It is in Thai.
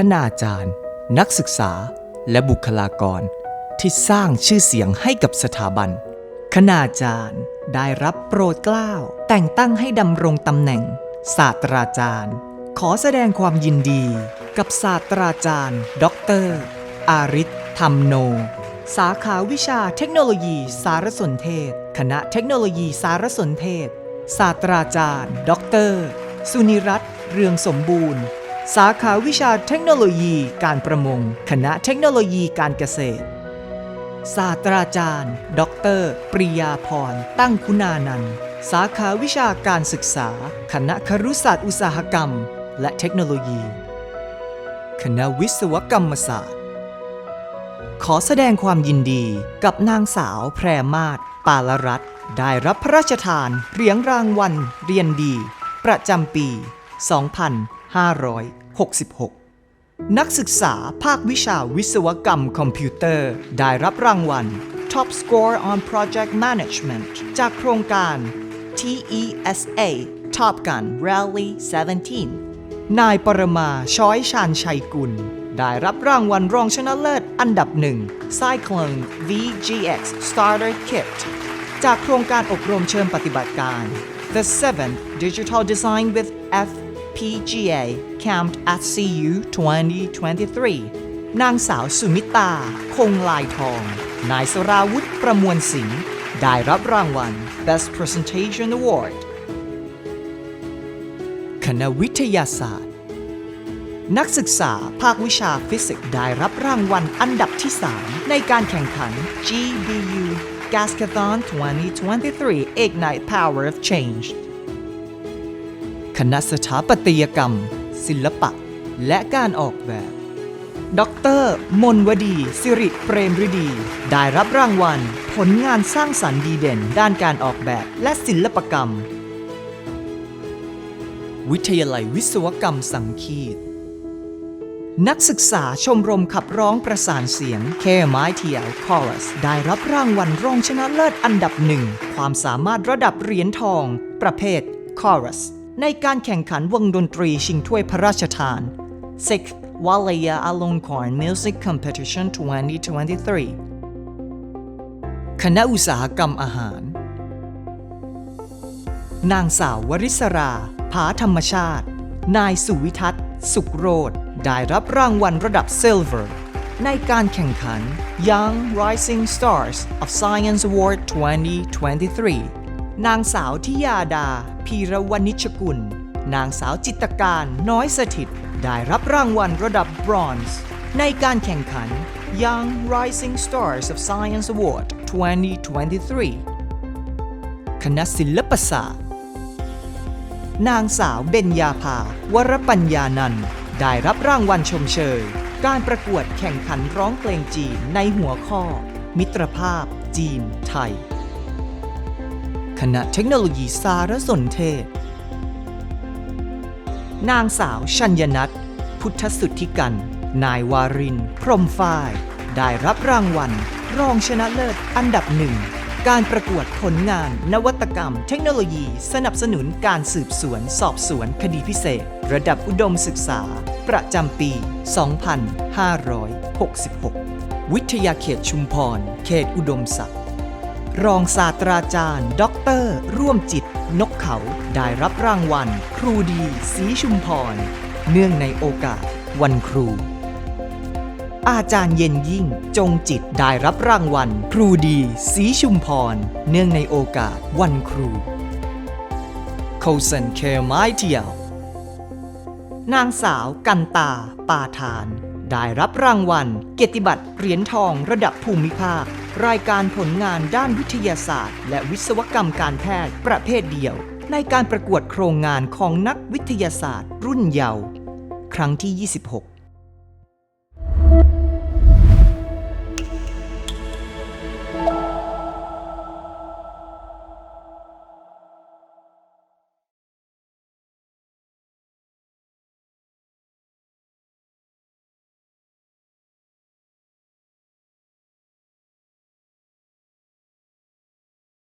คณาจารย์ นักศึกษา และบุคลากร ที่สร้างชื่อเสียงให้กับสถาบัน คณาจารย์ได้รับโปรดเกล้าแต่งตั้งให้ดำรงตำแหน่ง ศาสตราจารย์ ขอแสดงความยินดี กับศาสตราจารย์ด็อกเตอร์อาริศธรรมโน สาขาวิชาเทคโนโลยีสารสนเทศ คณะเทคโนโลยีสารสนเทศ ศาสตราจารย์ด็อกเตอร์สุนิรัตน์เรืองสมบูรณ์ สาขาวิชาเทคโนโลยีการประมง คณะเทคโนโลยีการเกษตร ศาสตราจารย์ ดร ปริยาพร ตั้งคุณานันท์ สาขาวิชาการศึกษา คณะครุศาสตร์อุตสาหกรรม และเทคโนโลยี คณะวิศวกรรมศาสตร์ ขอแสดงความยินดีกับนางสาวแพรมาศปาลรัตน์ได้รับพระราชทานเหรียญรางวัลเรียนดี ประจำปี 2566 นักศึกษาภาควิชาวิศวกรรมคอมพิวเตอร์ ได้รับรางวัล Top Score on Project Management จากโครงการ TESA Top Gun Rally 17 นายปรมาช้อยชาญชัยกุล ได้รับรางวัลรองชนะเลิศอันดับหนึ่ง Cyclone VGX Starter Kit จากโครงการอบรมเชิญปฏิบัติการ The 7th Digital Design with F PGA Camp at CU 2023 นางสาวสุมิตา คงลายทอง นายสราวุธประมวลสิงห์ได้รับรางวัล Best Presentation Award คณะวิทยาศาสตร์ นักศึกษาภาควิชาฟิสิกส์ได้รับรางวัลอันดับที่ 3 ในการแข่งขัน GBU Gaskathon 2023 Ignite Power of Change คณะสถาปัตยกรรม ศิลปะ และการออกแบบ ดร มนวดี สิริเปรมฤดี ได้รับรางวัล ผลงานสร้างสรรค์ดีเด่น ด้านการออกแบบและศิลปกรรม วิทยาลัยวิศวกรรมสังคีต นักศึกษาชมรมขับร้องประสานเสียง KMITL Chorus ได้รับรางวัลรองชนะเลิศอันดับหนึ่ง ความสามารถระดับเหรียญทอง ประเภท Chorus ในการแข่งขันวงดนตรีชิงถ้วยพระราชทาน Sixth Walaya Aloncorn Music Competition 2023 คณะอุตสาหกรรมอาหาร นางสาววริศรา ผาธรรมชาติ นายสุวิทัศน์ สุขโรธได้รับรางวัลระดับ Silver ในการแข่งขัน Young Rising Stars of Science Award 2023 นางสาวทิยาดา พีรวณิชกุล นางสาวจิตการน้อยสถิต ได้รับรางวัลระดับ Bronze ในการแข่งขัน Young Rising Stars of Science Award 2023 คณะศิลปศาสตร์ นางสาวเบญญาภา วรปัญญานันท์ได้รับรางวัลชมเชย การประกวดแข่งขันร้องเพลงจีนในหัวข้อ มิตรภาพจีนไทย คณะเทคโนโลยีสารสนเทศ นางสาวชัญญนัทพุทธสุทธิกัน นายวาริน พรหมฝ้าย ได้รับรางวัล รองชนะเลิศอันดับหนึ่ง การประกวดผลงานนวัตกรรม เทคโนโลยีสนับสนุนการสืบสวน สอบสวนคดีพิเศษ ระดับอุดมศึกษา ประจำปี 2566 วิทยาเขตชุมพร เขตอุดมศักดิ์ รองศาสตราจารย์ด็อกเตอร์ ร่วมจิต นกเขา ได้รับรางวัล ครูดี สีชุมพร เนื่องในโอกาส วันครู อาจารย์เย็นยิ่ง จงจิต ได้รับรางวัล ครูดี สีชุมพร เนื่องในโอกาส วันครูโคสันเคลไมเทียลนางสาวกันตา ปาทาน ได้รับรางวัล เกียรติบัตรเหรียญทองระดับภูมิภาค รายการผลงานด้านวิทยาศาสตร์ และวิศวกรรมการแพทย์ประเภทเดียว ในการประกวดโครงงานของนักวิทยาศาสตร์ รุ่นเยาว์ครั้งที่ 26